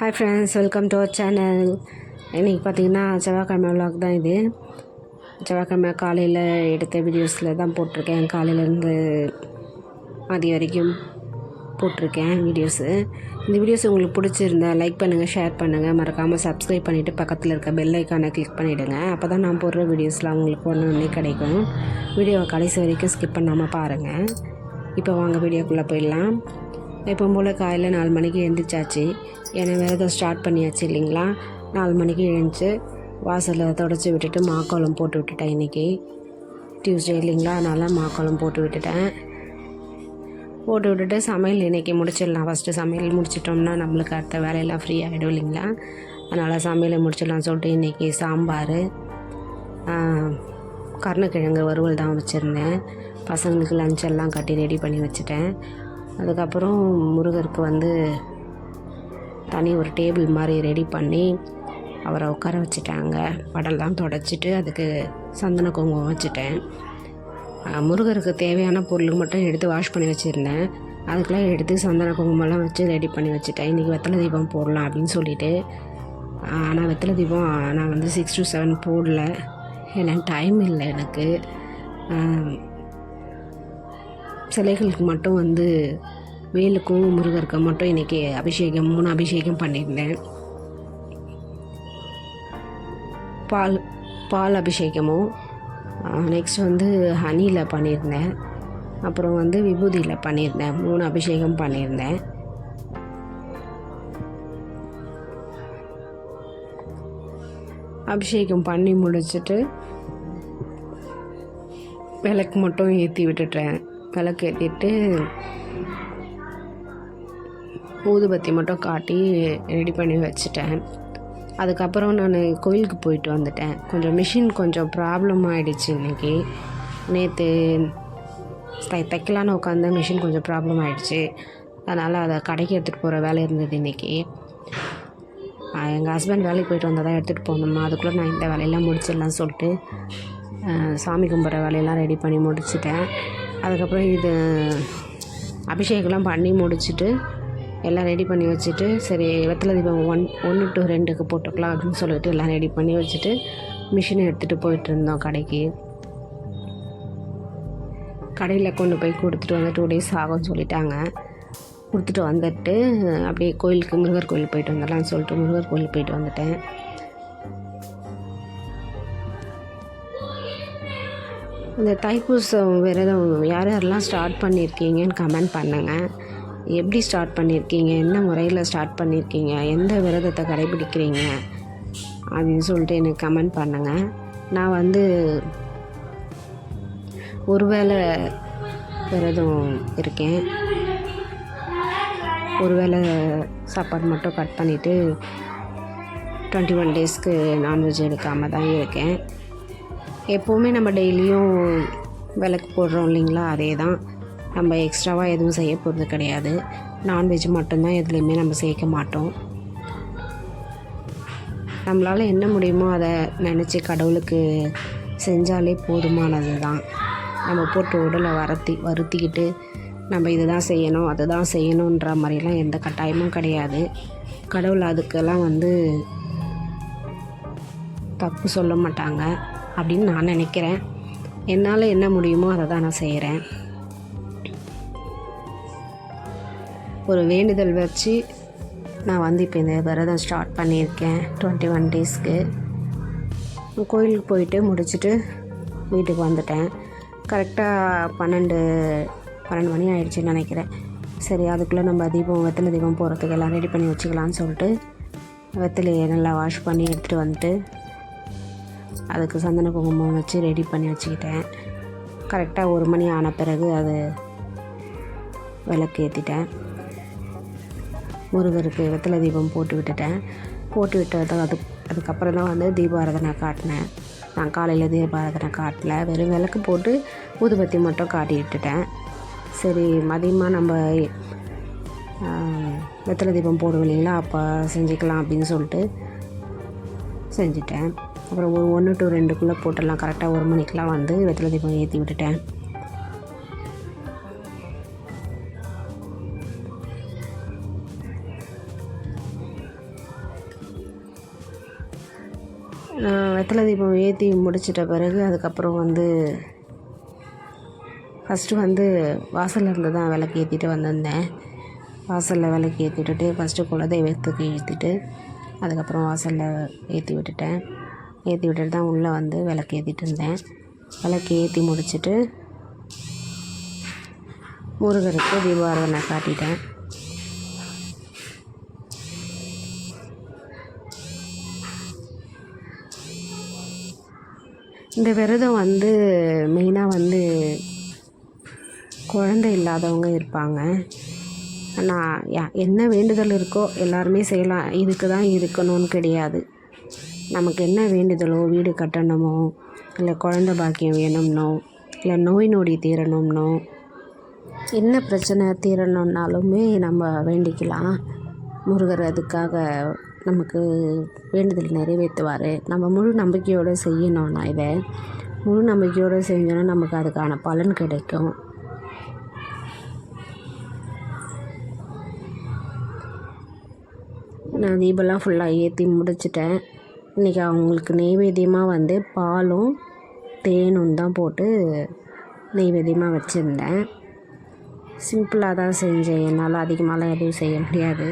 Hi friends welcome to our channel இன்றைக்கி பார்த்தீங்கன்னா செவ்வாய்க்கிழமை விலாக் தான் இது. செவ்வாய்க்கிழமை காலையில் எடுத்த வீடியோஸில் தான் போட்டிருக்கேன். காலையிலேருந்து மதியம் வரைக்கும் போட்டிருக்கேன் வீடியோஸு இந்த வீடியோஸ் உங்களுக்கு பிடிச்சிருந்தா லைக் பண்ணுங்கள் ஷேர் பண்ணுங்கள் மறக்காமல் சப்ஸ்கிரைப் பண்ணிவிட்டு பக்கத்தில் இருக்க பெல் ஐக்கானை கிளிக் பண்ணிவிடுங்க அப்போ தான் நான் போடுற வீடியோஸ்லாம் உங்களுக்கு ஒன்று ஒன்றே கிடைக்கும். வீடியோவை கடைசி வரைக்கும் ஸ்கிப் பண்ணாமல் பாருங்கள் இப்போ வாங்க வீடியோக்குள்ளே போயிடலாம். எப்பவும் போல் காலையில் நாலு மணிக்கு எழுந்திரிச்சாச்சு. ஏன்னா விரதம் ஸ்டார்ட் பண்ணியாச்சு இல்லைங்களா? நாலு மணிக்கு எழுந்துச்சு. வாசலில் தொடச்சி விட்டுட்டு மாக்கோலம் போட்டு விட்டுட்டேன் இன்றைக்கி டியூஸ்டே இல்லைங்களா? அதனால் மாக்கோலம் போட்டு விட்டுட்டேன். போட்டு விட்டுட்டு சமையல் இன்றைக்கி முடிச்சிடலாம். ஃபஸ்ட்டு சமையல் முடிச்சிட்டோம்னா நம்மளுக்கு அடுத்த வேலையெல்லாம் ஃப்ரீ ஆகிடும் இல்லைங்களா? அதனால் சமையலை முடிச்சிடலாம் சொல்லிட்டு இன்றைக்கி சாம்பார் கருணக்கிழங்கு வறுவல் தான் வச்சுருந்தேன். பசங்களுக்கு லஞ்ச் எல்லாம் கட்டி ரெடி பண்ணி வச்சுட்டேன். அதுக்கப்புறம் முருகருக்கு வந்து தனி ஒரு டேபிள் மாதிரி ரெடி பண்ணி அவரை உட்கார வச்சுட்டாங்க. படம்லாம் தொடச்சிட்டு அதுக்கு சந்தன குங்குமம் வச்சுட்டேன். முருகருக்கு தேவையான பொருள் மட்டும் எடுத்து வாஷ் பண்ணி வச்சுருந்தேன். அதுக்கெலாம் எடுத்து சந்தன குங்குமம்லாம் வச்சு ரெடி பண்ணி வச்சுட்டேன். இன்றைக்கி வெத்தலை தீபம் போடலாம் அப்படின்னு சொல்லிட்டு. ஆனால் வெத்தலை தீபம் நான் வந்து சிக்ஸ் டு செவன் போடல. ஏன்னா டைம் இல்லை எனக்கு. சிலைகளுக்கு மட்டும் வந்து வேலுக்கும் முருகருக்கு மட்டும் இன்றைக்கி அபிஷேகம் மூணு அபிஷேகம் பண்ணியிருந்தேன். பால் பால் அபிஷேகமும் நெக்ஸ்ட் வந்து ஹனியில் பண்ணியிருந்தேன். அப்புறம் வந்து விபூதியில் பண்ணியிருந்தேன். மூணு அபிஷேகம் பண்ணியிருந்தேன். அபிஷேகம் பண்ணி முடிச்சுட்டு விளக்கு மட்டும் ஏற்றி விட்டுட்டேன். விளக்கு ஏற்றிட்டு ஊதுபத்தி மட்டும் காட்டி ரெடி பண்ணி வச்சுட்டேன். அதுக்கப்புறம் நான் கோயிலுக்கு போயிட்டு வந்துட்டேன். கொஞ்சம் மிஷின் கொஞ்சம் ப்ராப்ளம் ஆகிடுச்சு இன்றைக்கி நேற்று தை தைக்கலான்னு உட்காந்து மிஷின் கொஞ்சம் ப்ராப்ளம் ஆகிடுச்சு அதனால் அதை கடைக்கு எடுத்துகிட்டு போகிற வேலை இருந்தது இன்றைக்கி எங்கள் ஹஸ்பண்ட் வேலைக்கு போயிட்டு வந்தால் தான் எடுத்துகிட்டு போகணுமா அதுக்குள்ளே நான் இந்த வேலையெல்லாம் முடிச்சிடலாம்னு சொல்லிட்டு சாமி கும்பிட்ற வேலையெல்லாம் ரெடி பண்ணி முடிச்சிட்டேன். அதுக்கப்புறம் இது அபிஷேகம்லாம் பண்ணி முடிச்சுட்டு எல்லாம் ரெடி பண்ணி வச்சுட்டு சரி வெத்தலை தீபம் ஒன் ஒன்று டு ரெண்டுக்கு போட்டுக்கலாம் அப்படின்னு சொல்லிட்டு எல்லாம் ரெடி பண்ணி வச்சுட்டு மிஷினை எடுத்துகிட்டு போயிட்டு இருந்தோம் கடைக்கு. கடையில் கொண்டு போய் கொடுத்துட்டு வந்து டூ டேஸ் ஆகும்னு சொல்லிட்டாங்க. கொடுத்துட்டு வந்துட்டு அப்படியே கோயிலுக்கு முருகர் கோயில் போயிட்டு வந்துடலாம்னு சொல்லிட்டு முருகர் கோயில் போயிட்டு வந்துட்டேன். இந்த தைப்பூசம் விரதம் யார் யாரெல்லாம் ஸ்டார்ட் பண்ணியிருக்கீங்கன்னு கமெண்ட் பண்ணுங்கள் எப்படி ஸ்டார்ட் பண்ணியிருக்கீங்க? என்ன முறையில் ஸ்டார்ட் பண்ணியிருக்கீங்க? எந்த விரதத்தை கடைபிடிக்கிறீங்க? அப்படின்னு சொல்லிட்டு எனக்கு கமெண்ட் பண்ணுங்கள் நான் வந்து ஒருவேளை விரதம் இருக்கேன். ஒருவேளை சாப்பாடு மட்டும் கட் பண்ணிவிட்டு டுவெண்ட்டி ஒன் டேஸ்க்கு நான்வெஜ் எடுக்காமல் தான் இருக்கேன். எப்போவுமே நம்ம டெய்லியும் விளக்கு போடுறோம் இல்லைங்களா? அதே தான் நம்ம எக்ஸ்ட்ராவாக எதுவும் செய்ய போகிறது கிடையாது. நான்வெஜ் மட்டும்தான் எதுலேயுமே நம்ம சேர்க்க மாட்டோம். நம்மளால் என்ன முடியுமோ அதை நினச்சி கடவுளுக்கு செஞ்சாலே போதுமானது தான் நம்ம போட்டு உடலை வரத்தி வருத்திக்கிட்டு நம்ம இதுதான் செய்யணும் அதுதான் செய்யணுன்ற மாதிரிலாம் எந்த கட்டாயமும் கிடையாது. கடவுள் அதுக்கெல்லாம் வந்து தப்பு சொல்ல மாட்டாங்க. அப்படின்னு நான் நினைக்கிறேன். என்னால் என்ன முடியுமோ அதை தான் நான் செய்கிறேன் ஒரு வேண்டுதல் வச்சு நான் வந்து இப்போ இந்த விரதம் ஸ்டார்ட் பண்ணியிருக்கேன் டுவெண்ட்டி ஒன் டேஸ்க்கு கோயிலுக்கு போயிட்டு முடிச்சுட்டு வீட்டுக்கு வந்துட்டேன். கரெக்டாக பன்னெண்டு பன்னெண்டு மணி ஆயிடுச்சுன்னு நினைக்கிறேன். சரி அதுக்குள்ளே நம்ம தீபம் வெத்தலை தீபம் போகிறதுக்கு எல்லாம் ரெடி பண்ணி வச்சுக்கலான்னு சொல்லிட்டு வெத்தலையை நல்லா வாஷ் பண்ணி எடுத்துகிட்டு வந்துட்டு அதுக்கு சந்தன குங்குமம் வச்சு ரெடி பண்ணி வச்சுக்கிட்டேன். கரெக்டாக ஒரு மணி ஆன பிறகு அது விளக்கு ஏற்றிட்டேன் முருகருக்கு வெத்தலை தீபம் போட்டு விட்டுட்டேன். போட்டு விட்டது அது அதுக்கப்புறம் தான் வந்து தீபாரதனை காட்டினேன். நான் காலையில் தீபாரதனை காட்டல. வெறும் விளக்கு போட்டு ஊதுபத்தி மட்டும் காட்டி விட்டுட்டேன். சரி மதியமாக நம்ம வெத்தலை தீபம் போடுவோம் இல்லைங்களா? அப்போ செஞ்சுக்கலாம் அப்படின்னு சொல்லிட்டு செஞ்சுட்டேன். அப்புறம் ஒரு ஒன்று டு ரெண்டுக்குள்ளே போட்டுடலாம். கரெக்டாக ஒரு மணிக்கெலாம் வந்து வெத்தலை தீபம் ஏற்றி விட்டுட்டேன். வெத்தலை தீபம் ஏற்றி முடிச்சிட்ட பிறகு அதுக்கப்புறம் வந்து ஃபஸ்ட்டு வந்து வாசலில் இருந்து தான் விளக்கு ஏற்றிட்டு வந்திருந்தேன். வாசலில் விளக்கு ஏற்றி விட்டுட்டு ஃபஸ்ட்டு குலதெய்வத்துக்கு ஏற்றிட்டு அதுக்கப்புறம் வாசலில் ஏற்றி விட்டுட்டேன். ஏற்றி விட்டுட்டு தான் உள்ளே வந்து விளக்கு ஏற்றிட்டு இருந்தேன். விளக்கு ஏற்றி முடிச்சுட்டு முருகருக்கு தீபாராதனை காட்டிட்டேன். இந்த விரதம் வந்து மெயினாக வந்து குழந்தை இல்லாதவங்க இருப்பாங்க. ஆனால் என்ன வேண்டுதல் இருக்கோ எல்லாருமே செய்யலாம். இதுக்கு தான் இருக்கணும்னு கிடையாது. நமக்கு என்ன வேண்டுதலோ வீடு கட்டணுமோ இல்லை குழந்த பாக்கியம் வேணும்னோ இல்லை நோய் நொடி தீரணும்னோ என்ன பிரச்சனை தீரணுன்னாலுமே நம்ம வேண்டிக்கலாம். முருகர் அதுக்காக நமக்கு வேண்டுதல் நிறைவேற்றுவார். நம்ம முழு நம்பிக்கையோடு செய்யணும்னா இதை. முழு நம்பிக்கையோடு செஞ்சோன்னா நமக்கு அதுக்கான பலன் கிடைக்கும். நான் தீபம்லாம் ஃபுல்லாக ஏற்றி முடிச்சிட்டேன். இன்றைக்கி அவங்களுக்கு நெய்வேத்தியமாக வந்து பாலும் தேனும் தான் போட்டு நெய்வேத்தியமாக வச்சுருந்தேன். சிம்பிளாக தான் செஞ்சேன். என்னால் அதிகமாகலாம் எதுவும் செய்ய முடியாது.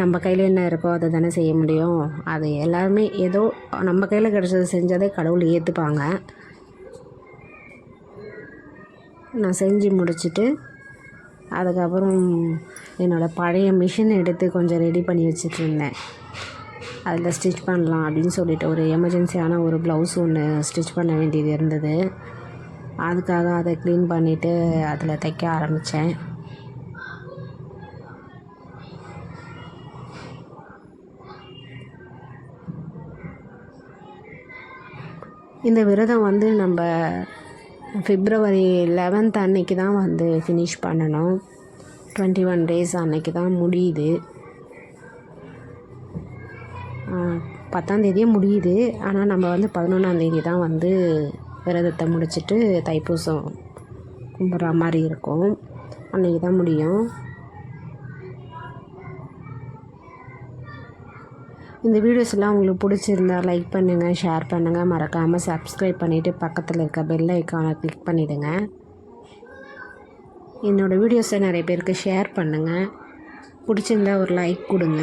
நம்ம கையில் என்ன இருக்கோ அதை தானே செய்ய முடியும். அது எல்லாருமே ஏதோ நம்ம கையில் கிடச்சதை செஞ்சதே கடவுள் ஏற்றுப்பாங்க நான் செஞ்சு முடிச்சுட்டு அதுக்கப்புறம் என்னோடய பழைய மிஷின் எடுத்து கொஞ்சம் ரெடி பண்ணி வச்சுட்டு இருந்தேன். அதில் ஸ்டிச் பண்ணலாம் அப்படின்னு சொல்லிட்டு. ஒரு எமர்ஜென்சியான ஒரு ப்ளவுஸ் ஒன்று ஸ்டிச் பண்ண வேண்டியது இருந்தது. அதுக்காக அதை க்ளீன் பண்ணிவிட்டு அதில் தைக்க ஆரம்பித்தேன் இந்த விரதம் வந்து நம்ம ஃபிப்ரவரி லெவன்த் அன்னைக்கு தான் வந்து ஃபினிஷ் பண்ணணும். டுவெண்ட்டி ஒன் டேஸ் அன்னைக்கு தான் முடியுது. பத்தாந்தேதியே முடியுது. ஆனால் நம்ம வந்து பதினொன்றாந்தேதி தான் வந்து விரதத்தை முடிச்சுட்டு தைப்பூசம் கும்பிட்ற மாதிரி இருக்கும். அன்றைக்கி தான் முடியும். இந்த வீடியோஸ் எல்லாம் உங்களுக்கு பிடிச்சிருந்தா லைக் பண்ணுங்கள் ஷேர் பண்ணுங்கள் மறக்காமல் சப்ஸ்கிரைப் பண்ணிவிட்டு பக்கத்தில் இருக்க பெல் ஐக்கானை கிளிக் பண்ணிவிடுங்க என்னோடய வீடியோஸை நிறைய பேருக்கு ஷேர் பண்ணுங்கள் பிடிச்சிருந்தா ஒரு லைக் கொடுங்க.